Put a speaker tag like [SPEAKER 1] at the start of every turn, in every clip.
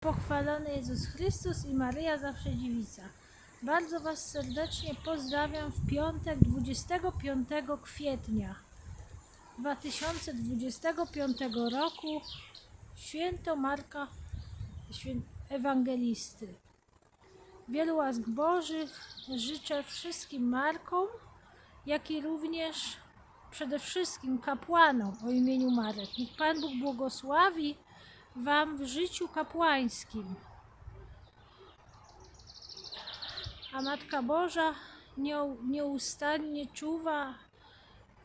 [SPEAKER 1] Pochwalony Jezus Chrystus i Maryja zawsze dziewica. Bardzo Was serdecznie pozdrawiam w piątek 25 kwietnia 2025 roku święto Marka Ewangelisty. Wielu łask Bożych życzę wszystkim Markom, jak i również przede wszystkim kapłanom o imieniu Marek. Niech Pan Bóg błogosławi Wam w życiu kapłańskim. A Matka Boża nieu- nieustannie czuwa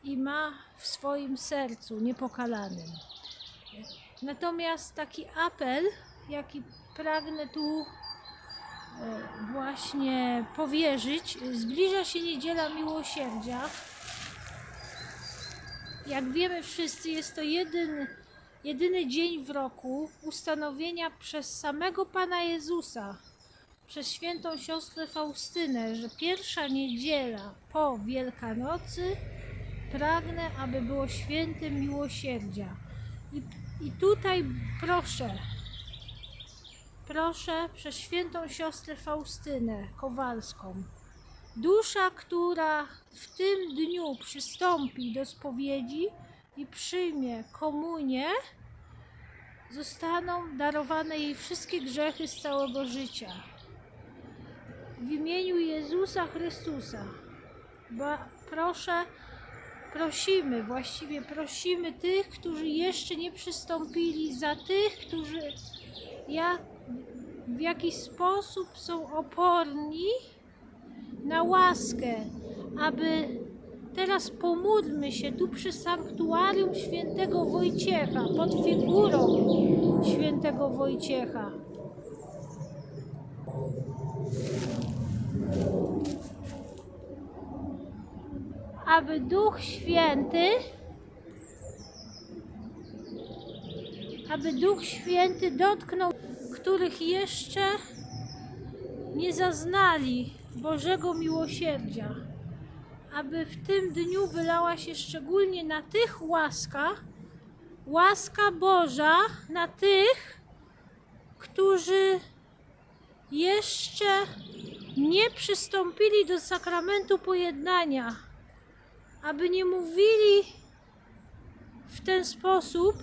[SPEAKER 1] i ma w swoim sercu niepokalanym. Natomiast taki apel, jaki pragnę tu e, właśnie powierzyć, zbliża się niedziela miłosierdzia. Jak wiemy wszyscy, jest to jedyny, jedyny dzień w roku ustanowienia przez samego Pana Jezusa, przez świętą siostrę Faustynę, że pierwsza niedziela po Wielkanocy pragnę, aby było świętem miłosierdzia. I, i tutaj proszę, proszę przez świętą siostrę Faustynę Kowalską, Dusza, która w tym dniu przystąpi do spowiedzi i przyjmie komunię, zostaną darowane jej wszystkie grzechy z całego życia. W imieniu Jezusa Chrystusa, proszę, prosimy, właściwie prosimy tych, którzy jeszcze nie przystąpili, za tych, którzy jak, w jakiś sposób są oporni na łaskę, aby teraz pomódlmy się tu przy sanktuarium świętego Wojciecha, pod figurą świętego Wojciecha. Aby Duch Święty aby Duch Święty dotknął, których jeszcze nie zaznali Bożego miłosierdzia, aby w tym dniu wylała się szczególnie na tych łaska, łaska Boża na tych, którzy jeszcze nie przystąpili do sakramentu pojednania, aby nie mówili w ten sposób,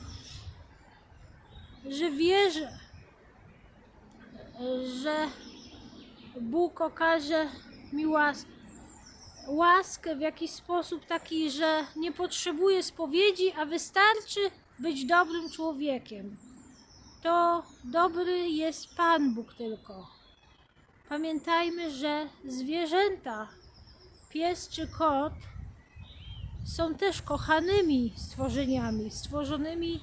[SPEAKER 1] że wierzę, że Bóg okaże mi łaskę, łaskę w jakiś sposób taki, że nie potrzebuję spowiedzi, a wystarczy być dobrym człowiekiem. To dobry jest Pan Bóg tylko. Pamiętajmy, że zwierzęta, pies czy kot, są też kochanymi stworzeniami, stworzonymi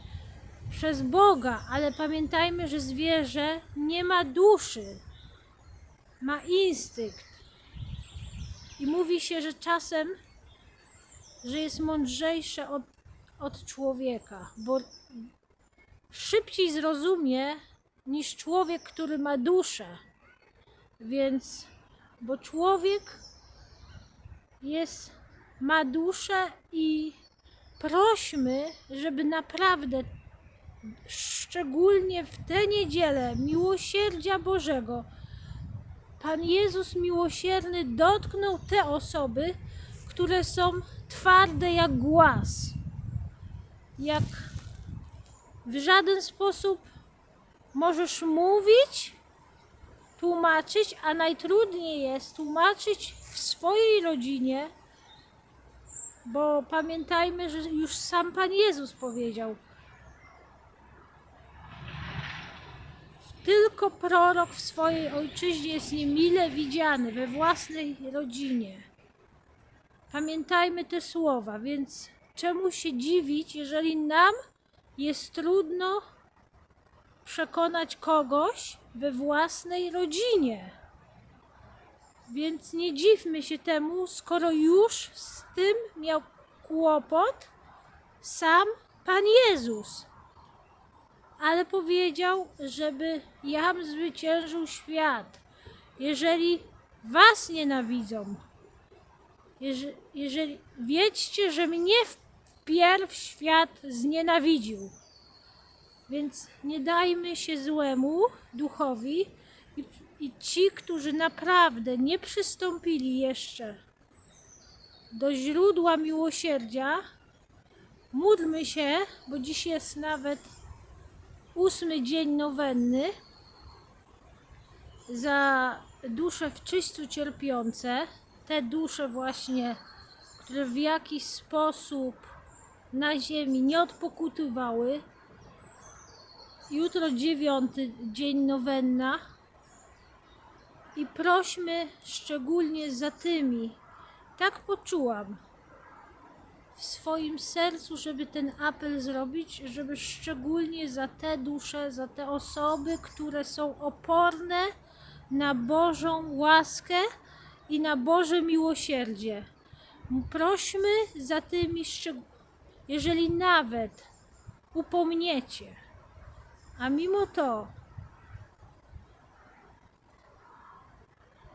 [SPEAKER 1] przez Boga, ale pamiętajmy, że zwierzę nie ma duszy ma instynkt. I mówi się, że czasem, że jest mądrzejsze od, od człowieka, bo szybciej zrozumie niż człowiek, który ma duszę. Więc, bo człowiek jest, ma duszę i prośmy, żeby naprawdę szczególnie w tę niedzielę miłosierdzia Bożego Pan Jezus miłosierny dotknął te osoby, które są twarde jak głaz. Jak w żaden sposób możesz mówić, tłumaczyć, a najtrudniej jest tłumaczyć w swojej rodzinie, bo pamiętajmy, że już sam Pan Jezus powiedział, Tylko prorok w swojej ojczyźnie jest niemile widziany we własnej rodzinie. Pamiętajmy te słowa, więc czemu się dziwić, jeżeli nam jest trudno przekonać kogoś we własnej rodzinie? Więc nie dziwmy się temu, skoro już z tym miał kłopot sam Pan Jezus ale powiedział, żeby jam zwyciężył świat. Jeżeli was nienawidzą, jeżeli, jeżeli wiedzcie, że mnie wpierw świat znienawidził. Więc nie dajmy się złemu duchowi i, i ci, którzy naprawdę nie przystąpili jeszcze do źródła miłosierdzia, módlmy się, bo dziś jest nawet ósmy dzień nowenny za dusze w czyściu cierpiące, te dusze właśnie, które w jakiś sposób na ziemi nie odpokutywały. Jutro dziewiąty dzień nowenna i prośmy szczególnie za tymi. Tak poczułam w swoim sercu, żeby ten apel zrobić, żeby szczególnie za te dusze, za te osoby, które są oporne na Bożą łaskę i na Boże miłosierdzie. Prośmy za tymi, szczeg- jeżeli nawet upomniecie, a mimo to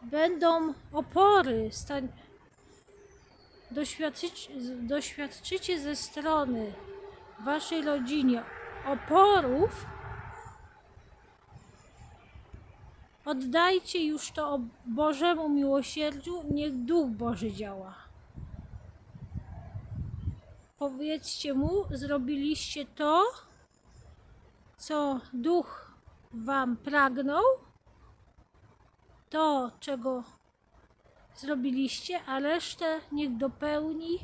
[SPEAKER 1] będą opory, stań, doświadczycie, ze strony waszej rodzinie oporów, oddajcie już to Bożemu miłosierdziu, niech Duch Boży działa. Powiedzcie mu, zrobiliście to, co Duch wam pragnął, to, czego zrobiliście, a resztę niech dopełni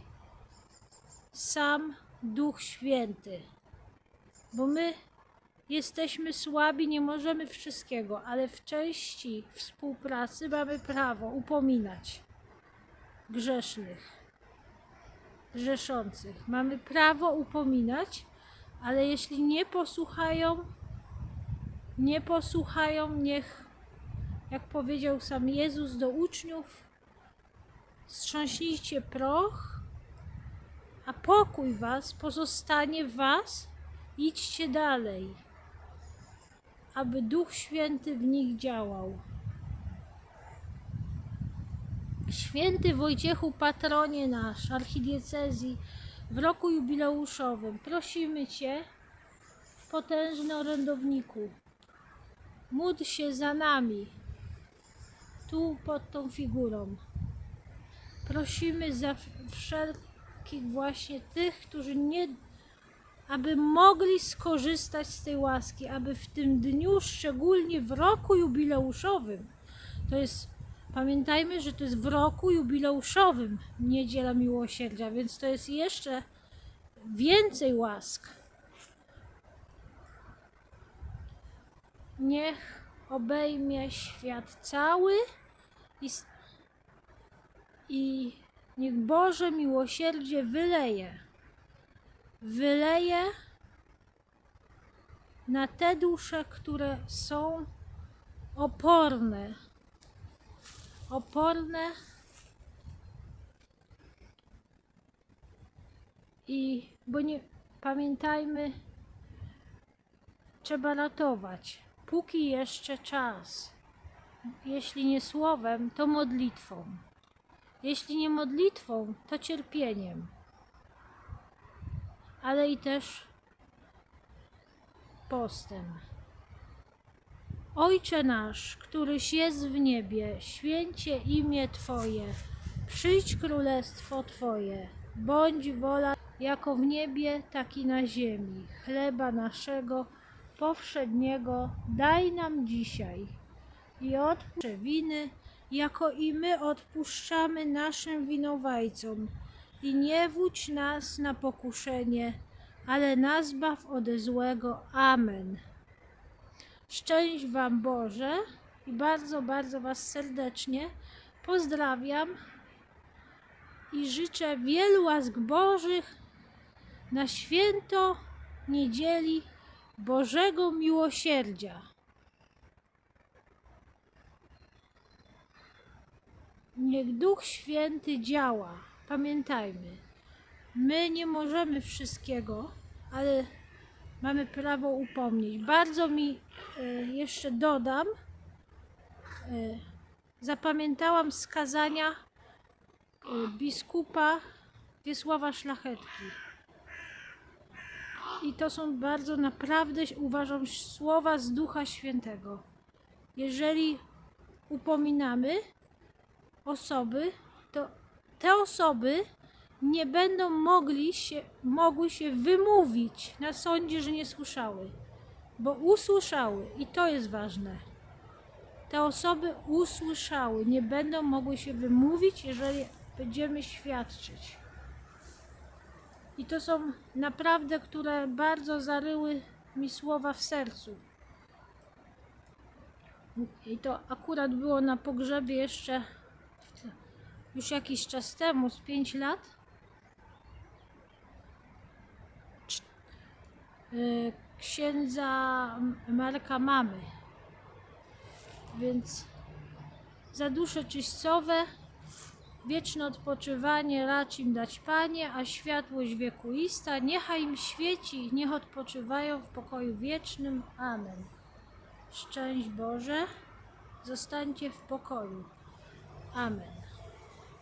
[SPEAKER 1] sam Duch Święty. Bo my jesteśmy słabi, nie możemy wszystkiego, ale w części współpracy mamy prawo upominać grzesznych, grzeszących. Mamy prawo upominać, ale jeśli nie posłuchają, nie posłuchają, niech jak powiedział sam Jezus do uczniów, strząśnijcie proch, a pokój was pozostanie w was, idźcie dalej, aby Duch Święty w nich działał. Święty Wojciechu, patronie nasz, archidiecezji, w roku jubileuszowym, prosimy Cię, potężny orędowniku, módl się za nami, tu pod tą figurą. Prosimy za wszelkich właśnie tych, którzy nie, aby mogli skorzystać z tej łaski, aby w tym dniu, szczególnie w roku jubileuszowym, to jest, pamiętajmy, że to jest w roku jubileuszowym Niedziela Miłosierdzia, więc to jest jeszcze więcej łask. Niech obejmie świat cały i, i niech Boże miłosierdzie wyleje. Wyleje na te dusze, które są oporne. Oporne i bo nie pamiętajmy, trzeba ratować, póki jeszcze czas. Jeśli nie słowem, to modlitwą. Jeśli nie modlitwą, to cierpieniem. Ale i też postem. Ojcze nasz, któryś jest w niebie, święcie imię Twoje, przyjdź królestwo Twoje, bądź wola jako w niebie, tak i na ziemi. Chleba naszego powszedniego daj nam dzisiaj i odpuszcz winy, jako i my odpuszczamy naszym winowajcom. I nie wódź nas na pokuszenie, ale nas baw ode złego. Amen. Szczęść Wam Boże i bardzo, bardzo Was serdecznie pozdrawiam i życzę wielu łask Bożych na święto niedzieli Bożego Miłosierdzia. Niech Duch Święty działa. Pamiętajmy, my nie możemy wszystkiego, ale mamy prawo upomnieć. Bardzo mi e, jeszcze dodam, e, zapamiętałam skazania e, biskupa Wiesława Szlachetki. I to są bardzo naprawdę, uważam, słowa z Ducha Świętego. Jeżeli upominamy osoby, to te osoby nie będą mogli się, mogły się wymówić na sądzie, że nie słyszały, bo usłyszały i to jest ważne. Te osoby usłyszały, nie będą mogły się wymówić, jeżeli będziemy świadczyć. I to są naprawdę, które bardzo zaryły mi słowa w sercu. I to akurat było na pogrzebie jeszcze już jakiś czas temu, z 5 lat. Y, Księdza Marka Mamy. Więc za dusze czyścowe Wieczne odpoczywanie racz im dać Panie, a światłość wiekuista niechaj im świeci, niech odpoczywają w pokoju wiecznym. Amen. Szczęść Boże, zostańcie w pokoju. Amen.